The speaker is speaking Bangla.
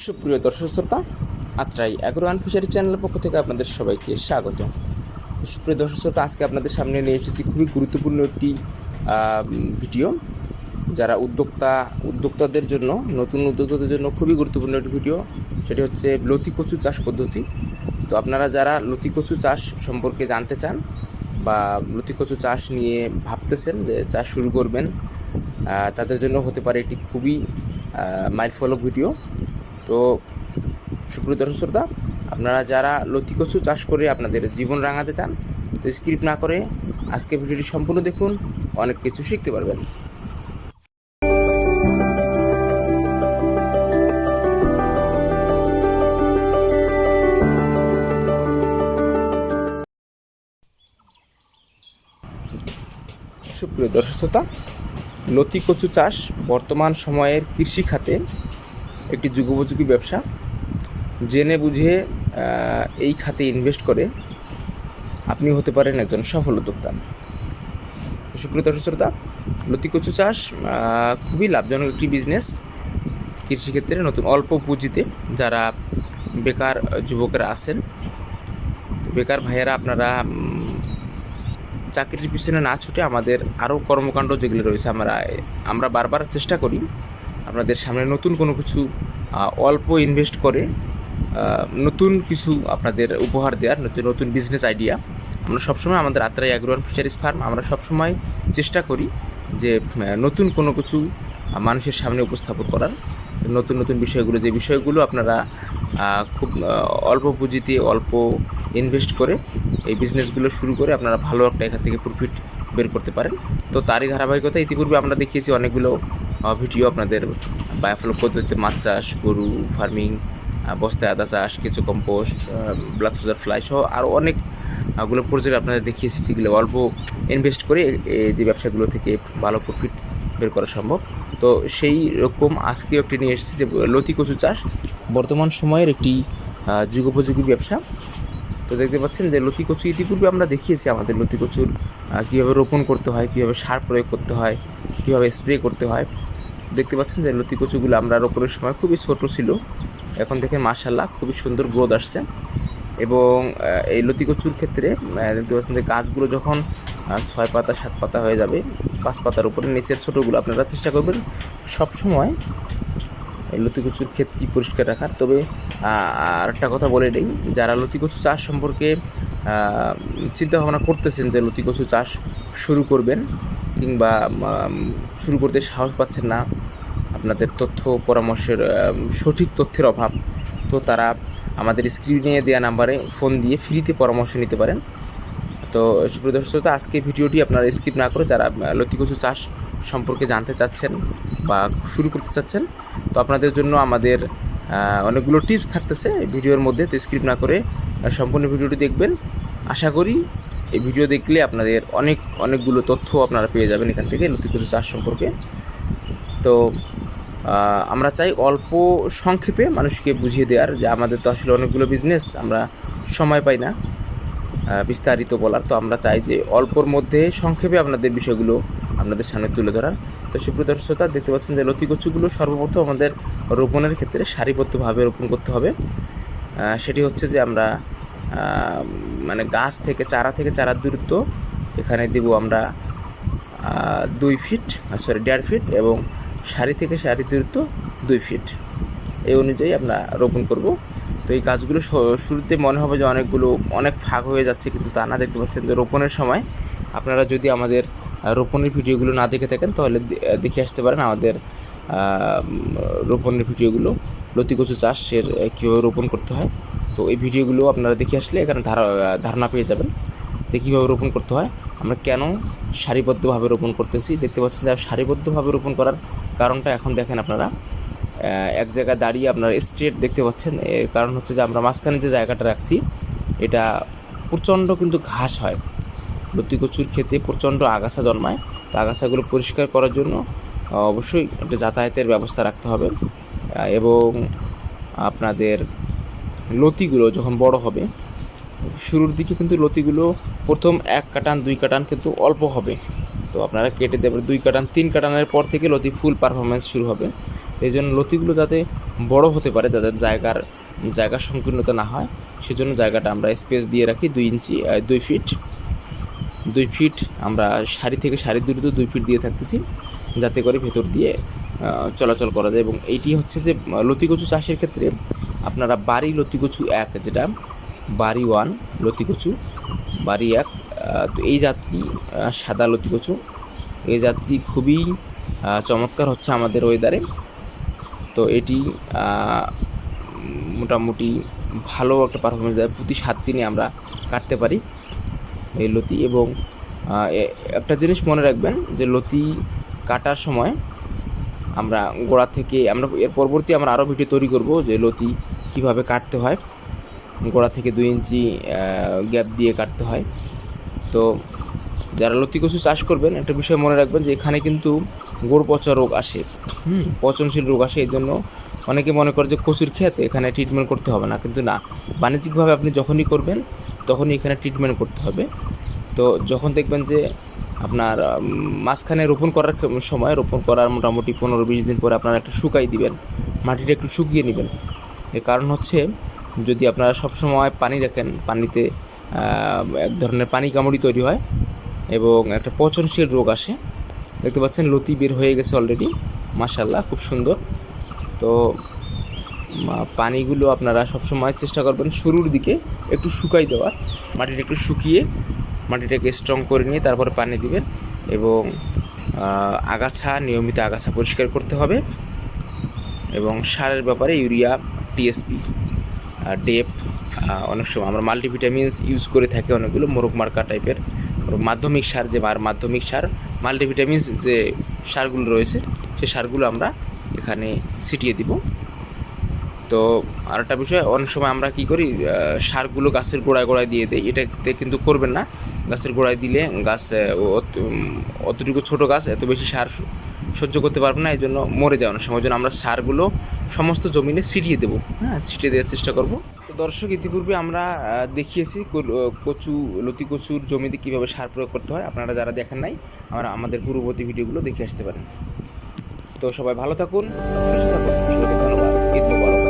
সুপ্রিয় দর্শক শ্রোতা, আত্রাই অ্যাগ্রো অ্যান্ড ফিশারি চ্যানেলের পক্ষ থেকে আপনাদের সবাইকে স্বাগত সুপ্রিয় দর্শক শ্রোতা, আজকে আপনাদের সামনে নিয়ে এসেছি খুবই গুরুত্বপূর্ণ একটি ভিডিও। যারা উদ্যোক্তা, উদ্যোক্তাদের জন্য, নতুন উদ্যোক্তাদের জন্য খুবই গুরুত্বপূর্ণ একটি ভিডিও, সেটি হচ্ছে লতি কচু চাষ পদ্ধতি। তো আপনারা যারা লতি কচু চাষ সম্পর্কে জানতে চান বা লতি কচু চাষ নিয়ে ভাবতেছেন যে চাষ শুরু করবেন তাদের জন্য হতে পারে একটি খুবই মাইল ফলো ভিডিও। তো সুপ্রিয় দর্শক শ্রোতা, আপনারা যারা লতি কচু চাষ করে আপনাদের জীবন রাঙাতে চান, তো স্ক্রিপ্ট না করে আজকে ভিডিওটি সম্পূর্ণ দেখুন, অনেক কিছু শিখতে পারবেন। সুপ্রিয় দর্শক শ্রোতা লতি কচু চাষ বর্তমান সময়ের কৃষি খাতে একটি যুগোপযোগী ব্যবসা, জেনে বুঝে এই খাতে ইনভেস্ট করে আপনি হতে পারেন একজন সফল উদ্যোক্তা। সুপ্রিয় দর্শক শ্রোতা, লতি কচু চাষ খুবই লাভজনক একটি বিজনেস কৃষিক্ষেত্রে নতুন অল্প পুঁজিতে যারা বেকার যুবকেরা আছেন, বেকার ভাইয়েরা আপনারা চাকরির পিছনে না ছুটে আমাদের আরও কর্মকাণ্ড যেগুলো রয়েছে আমরা আমরা বারবার চেষ্টা করি। আপনাদের সামনে নতুন কোনো কিছু অল্প ইনভেস্ট করে নতুন কিছু আপনাদের উপহার দেওয়ার নতুন নতুন বিজনেস আইডিয়া আমরা সবসময় আমাদের আত্রাই অ্যাগ্রোয়ান ফিশারিজ ফার্ম আমরা সবসময় চেষ্টা করি যে নতুন কোনো কিছু মানুষের সামনে উপস্থাপন করার। নতুন নতুন বিষয়গুলো, যে বিষয়গুলো আপনারা খুব অল্প পুঁজিতে, অল্প ইনভেস্ট করে এই বিজনেসগুলো শুরু করে আপনারা ভালো একটা এখান থেকে প্রফিট বের করতে পারেন। তো তারই ধারাবাহিকতা ইতিপূর্বে আমরা দেখিয়েছি অনেকগুলো ভিডিও আপনাদের বায়োফ্লো পদ্ধতিতে মাছ চাষ, গরু ফার্মিং বস্তায় আদা চাষ কিছু কম্পোস্ট ব্ল্যাক সুজার ফ্লাই সহ আরও অনেকগুলো প্রজেক্ট আপনাদের দেখিয়েছি যেগুলো অল্প ইনভেস্ট করে এই যে ব্যবসাগুলো থেকে ভালো প্রফিট বের করা সম্ভব। তো সেই রকম আজকে একটি নিয়ে এসেছি যে, লতি কচু চাষ, বর্তমান সময়ের একটি যুগোপযোগী ব্যবসা। তো দেখতে পাচ্ছেন যে, লতি কচু ইতিপূর্বে আমরা দেখিয়েছি আমাদের লতি কচুর কীভাবে রোপণ করতে হয়, কীভাবে সার প্রয়োগ করতে হয়, কীভাবে স্প্রে করতে হয়। দেখতে পাচ্ছেন যে লতি কচুগুলো আমরা রোপণের সময় খুবই ছোট ছিল। এখন দেখে মাশাল্লাহ খুবই সুন্দর গ্রোথ আসছে। এবং এই লতি কচুর ক্ষেত্রে দেখতে পাচ্ছেন যে গাছগুলো যখন ছয় পাতা, সাত পাতা হয়ে যাবে, পাঁচ পাতার উপরে নিচের ছোটোগুলো আপনারা চেষ্টা করবেন সবসময় এই লতি কচুর ক্ষেতটি পরিষ্কার রাখার। তবে আর একটা কথা বলে নেই, যারা লতি কচু চাষ সম্পর্কে চিন্তা ভাবনা করতেছেন যে লতি কচু চাষ শুরু করবেন কিংবা শুরু করতে সাহস পাচ্ছেন না আপনাদের তথ্য পরামর্শের সঠিক তথ্যের অভাব তো তারা আমাদের স্ক্রিনে দেওয়া নাম্বারে ফোন দিয়ে ফ্রিতে পরামর্শ নিতে পারেন। তো শ্রোতা, আজকে ভিডিওটি আপনারা স্কিপ না করে যারা আহ, লতি কচু চাষ সম্পর্কে জানতে চাচ্ছেন বা শুরু করতে চাচ্ছেন তো আপনাদের জন্য আমাদের অনেকগুলো টিপস থাকতেছে ভিডিওর মধ্যে তো স্কিপ না করে সম্পূর্ণ ভিডিওটি দেখবেন। আশা করি এই ভিডিও দেখলে আপনাদের অনেক অনেকগুলো তথ্য আপনারা পেয়ে যাবেন এখান থেকে কচু চাষ সম্পর্কে। তো আমরা চাই অল্প সংক্ষেপে মানুষকে বুঝিয়ে দেওয়ার যে আমাদের তো আসলে অনেকগুলো বিজনেস আমরা সময় পাই না বিস্তারিত বলার। তো আমরা চাই যে অল্পর মধ্যে সংক্ষেপে আপনাদের বিষয়গুলো আপনাদের সামনে তুলে ধরার। তো সুপ্রিয় শ্রোতা, দেখতে পাচ্ছেন যে লতি কচুগুলো সর্বপ্রথম আমাদের রোপণের ক্ষেত্রে সারিবদ্ধভাবে রোপণ করতে হবে। সেটি হচ্ছে যে আমরা মানে গাছ থেকে, চারা থেকে চারার দূরত্ব, এখানে দেব আমরা দুই ফিট সরি দেড় ফিট এবং সারি থেকে সারি দূরত্ব দুই ফিট এই অনুযায়ী আমরা রোপণ করব। তো এই গাছগুলো শুরুতে মনে হবে যে অনেকগুলো, অনেক ফাঁক হয়ে যাচ্ছে, কিন্তু তা না দেখতে পাচ্ছেন যে রোপণের সময়। আপনারা যদি আমাদের রোপণের ভিডিওগুলো না দেখে থাকেন, তাহলে দেখে আসতে পারেন আমাদের রোপণের ভিডিওগুলো। লতিকচু চাষের কীভাবে রোপণ করতে হয়। তো এই ভিডিওগুলো আপনারা দেখে আসলে এখানে ধারা, ধারণা পেয়ে যাবেন যে কীভাবে রোপণ করতে হয়। আমরা কেন সারিবদ্ধভাবে রোপণ করতেছি? দেখতে পাচ্ছেন যে সারিবদ্ধভাবে রোপণ করার কারণটা এখন দেখেন আপনারা। এক জায়গায় দাঁড়িয়ে আপনারা স্ট্রেট দেখতে পাচ্ছেন। এর কারণ হচ্ছে যে আমরা মাঝখানে যে জায়গাটা রাখছি, এটা প্রচণ্ড কিন্তু ঘাস হয়। লতি কচুর ক্ষেতে প্রচণ্ড আগাছা জন্মায়। তো আগাছাগুলো পরিষ্কার করার জন্য, অবশ্যই একটা যাতায়াতের ব্যবস্থা রাখতে হবে। এবং আপনাদের লতিগুলো যখন বড় হবে, শুরুর দিকে কিন্তু লতিগুলো প্রথম এক কাটান, দুই কাটান কিন্তু অল্প হবে। তো আপনারা কেটে দেবেন দুই কাটান, তিন কাটানের পর থেকে লতি ফুল পারফরমেন্স শুরু হবে। এই জন্য লতিগুলো যাতে বড় হতে পারে যাদের জায়গার, জায়গা সংকীর্ণতা না হয়, সেজন্য জায়গাটা আমরা স্পেস দিয়ে রাখি দুই ইঞ্চি দুই ফিট দুই ফিট আমরা সারি থেকে সারি দূরত্ব দুই ফিট দিয়ে থাকতেছি, যাতে করে ভেতর দিয়ে চলাচল করা যায়। এবং এইটি হচ্ছে যে লতিকচু চাষের ক্ষেত্রে আপনারা বাড়ি লতিকচু এক, যেটা বাড়ি ওয়ান লতিকচু বাড়ি এক তো এই জাতটি সাদা লতিকচু এই জাতটি খুবই চমৎকার হচ্ছে আমাদের ওয়েদারে তো এটি মোটামুটি ভালো একটা পারফরমেন্স দেয়। প্রতি সাত দিনে আমরা কাটতে পারি এই লতি এবং একটা জিনিস মনে রাখবেন যে লতি কাটার সময় আমরা গোড়া থেকে আমরা, এর পরবর্তী আমরা আরও ভিডিও তৈরি করব যে লতি কীভাবে কাটতে হয়। গোড়া থেকে দুই ইঞ্চি গ্যাপ দিয়ে কাটতে হয়। তো যারা লতি কচু চাষ করবেন, একটা বিষয় মনে রাখবেন যে এখানে কিন্তু গোড় পচা রোগ আসে। হুম, পচনশীল রোগ আসে এই জন্য অনেকে মনে করে যে কচুর খেতে এখানে ট্রিটমেন্ট করতে হবে না। কিন্তু না, বাণিজ্যিকভাবে আপনি যখনই করবেন, তখনই এখানে ট্রিটমেন্ট করতে হবে। তো যখন দেখবেন যে আপনার মাঝখানে রোপণ করার সময়, রোপণ করার মোটামুটি পনেরো বিশ দিন পরে আপনারা একটু শুকাই দিবেন। মাটিটা একটু শুকিয়ে নেবেন। এর কারণ হচ্ছে যদি আপনারা সবসময় পানি রাখেন পানিতে এক ধরনের পানি কামড়ি তৈরি হয় এবং একটা পচনশীল রোগ আসে। দেখতে পাচ্ছেন লতি বের হয়ে গেছে অলরেডি মাশাল্লাহ খুব সুন্দর। তো পানিগুলো আপনারা সবসময় চেষ্টা করবেন শুরুর দিকে একটু শুকাই দেওয়ার। মাটিটা একটু শুকিয়ে, মাটিটাকে স্ট্রং করে নিয়ে তারপরে পানি দিবেন এবং আগাছা, নিয়মিত আগাছা পরিষ্কার করতে হবে এবং সারের ব্যাপারে ইউরিয়া টিএসপি আর ডেপ অনেক সময়। আমরা মাল্টিভিটামিনস ইউজ করে থাকি অনেকগুলো মোরগ মার্কা টাইপের মাধ্যমিক সার যে মার মাধ্যমিক সার মাল্টিভিটামিনস যে সারগুলো রয়েছে সেই সারগুলো আমরা এখানে ছিটিয়ে দিব। তো আরেকটা বিষয়, অনেক সময় আমরা কি করি সারগুলো গাছের গোড়ায় গোড়ায় দিয়ে দিই। এটাতে কিন্তু করবেন না। গাছের গোড়ায় দিলে গাছ অতটুকু ছোট গাছ, এত বেশি সার স- সহ্য করতে পারবে না এই জন্য মরে যাওয়ানো সময়। জন্য আমরা সারগুলো সমস্ত জমিনে ছিটিয়ে দেবো। হ্যাঁ ছিটিয়ে দেওয়ার চেষ্টা করব। তো দর্শক, ইতিপূর্বে আমরা দেখিয়েছি কচু, লতি কচুর জমিতে কীভাবে সার প্রয়োগ করতে হয়। আপনারা যারা দেখেন নাই আমরা আমাদের পূর্ববর্তী ভিডিওগুলো দেখে আসতে পারেন। তো সবাই ভালো থাকুন, সুস্থ থাকুন। সবাইকে ধন্যবাদ। ঈদ মোবারক।